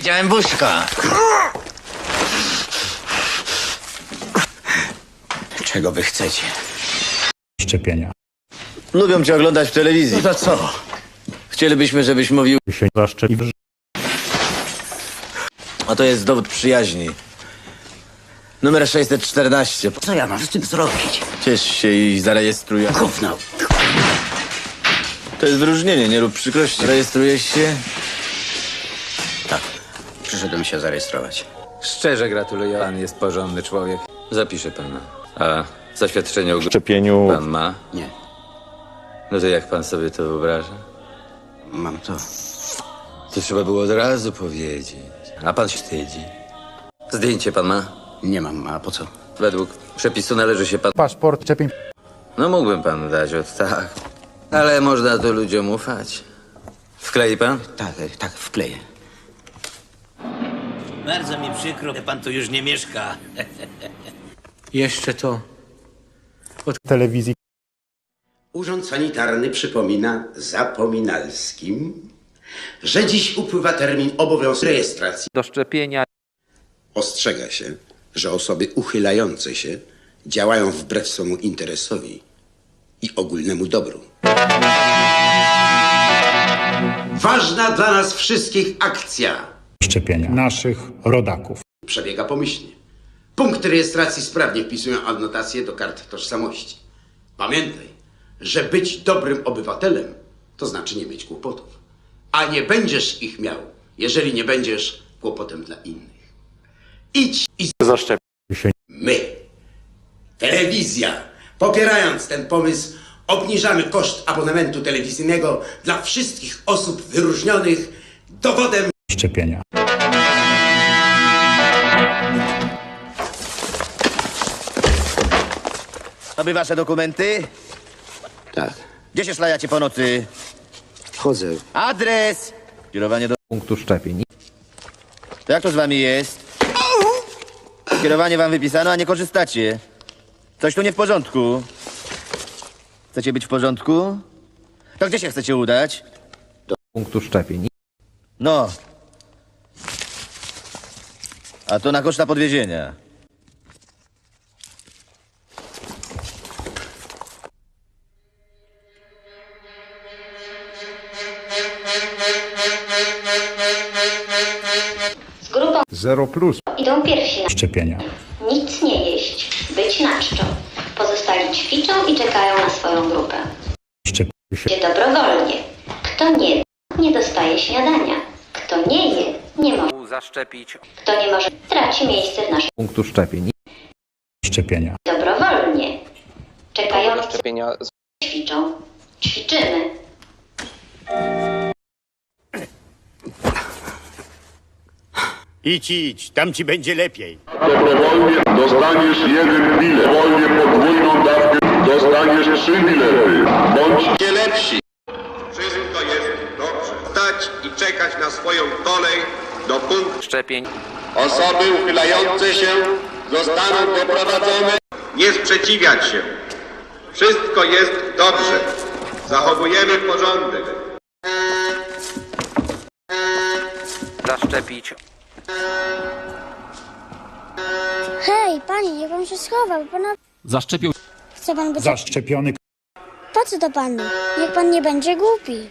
Powiedziałem buźka. Czego wy chcecie? szczepienia. Lubią cię oglądać w telewizji. No to co? Chcielibyśmy, żebyś mówił, Się zaszczepi a to jest dowód przyjaźni. Numer 614. Co ja mam z tym zrobić? Ciesz się i zarejestruj. Gówno. To jest wyróżnienie, nie rób przykrości. Rejestrujesz się? Przyszedłem się zarejestrować. Szczerze gratuluję. Pan jest porządny człowiek. Zapiszę pana. A zaświadczenie o szczepieniu pan ma? Nie. No to jak pan sobie to wyobraża? Mam to. To trzeba było od razu powiedzieć. A pan się wstydzi. Zdjęcie pan ma? Nie mam, a po co? Według przepisu należy się pan... paszport szczepień. No mógłbym panu dać od tak. Ale można to ludziom ufać. Wklei pan? Tak, e, tak, wkleję. Bardzo mi przykro, że pan tu już nie mieszka. Jeszcze to. telewizji Urząd Sanitarny przypomina zapominalskim, że dziś upływa termin obowiązku rejestracji. do szczepienia Ostrzega się, że osoby uchylające się działają wbrew swemu interesowi i ogólnemu dobru. Ważna dla nas wszystkich akcja szczepienia naszych rodaków. przebiega pomyślnie. Punkty rejestracji sprawnie wpisują adnotacje do kart tożsamości. Pamiętaj, że być dobrym obywatelem to znaczy nie mieć kłopotów. A nie będziesz ich miał, jeżeli nie będziesz kłopotem dla innych. Idź i Zaszczepił się my, telewizja, popierając ten pomysł, obniżamy koszt abonamentu telewizyjnego dla wszystkich osób wyróżnionych dowodem szczepienia. Aby wasze dokumenty? Tak, Gdzie się szlajacie po nocy? chodzę. Adres! Kierowanie do... punktu szczepień. To jak to z wami jest? Kierowanie wam wypisano, a nie korzystacie. Coś tu nie w porządku. Chcecie być w porządku? To gdzie się chcecie udać? punktu szczepień. No. A to na koszta podwiezienia. Z grupą Zero plus idą pierwsi na szczepienia. nic nie jeść, być na czczo. Pozostali ćwiczą i czekają na swoją grupę. Szczepił się Idzie dobrowolnie. Kto nie je, nie dostaje śniadania. Kto nie je, nie może. Zaszczepić Kto nie może, traci miejsce w naszym punktu szczepień. szczepienia. dobrowolnie. Czekający Szczepienia ćwiczą. Ćwiczymy. Idź, idź, tam ci będzie lepiej. Dobrowolnie dostaniesz jeden bilet. Wolnie podwójną dawkę dostaniesz trzy bilety. Bądźcie lepsi. Wszystko jest dobrze. Stać i czekać na swoją kolej do punktu. szczepień. Osoby uchylające się zostaną doprowadzone Nie sprzeciwiać się. Wszystko jest dobrze. Zachowujemy porządek. Zaszczepić Hej, panie, niech pan się schowa, bo pana... Zaszczepił Chce pan być... Zaszczepiony Po co to panu? Niech pan nie będzie głupi.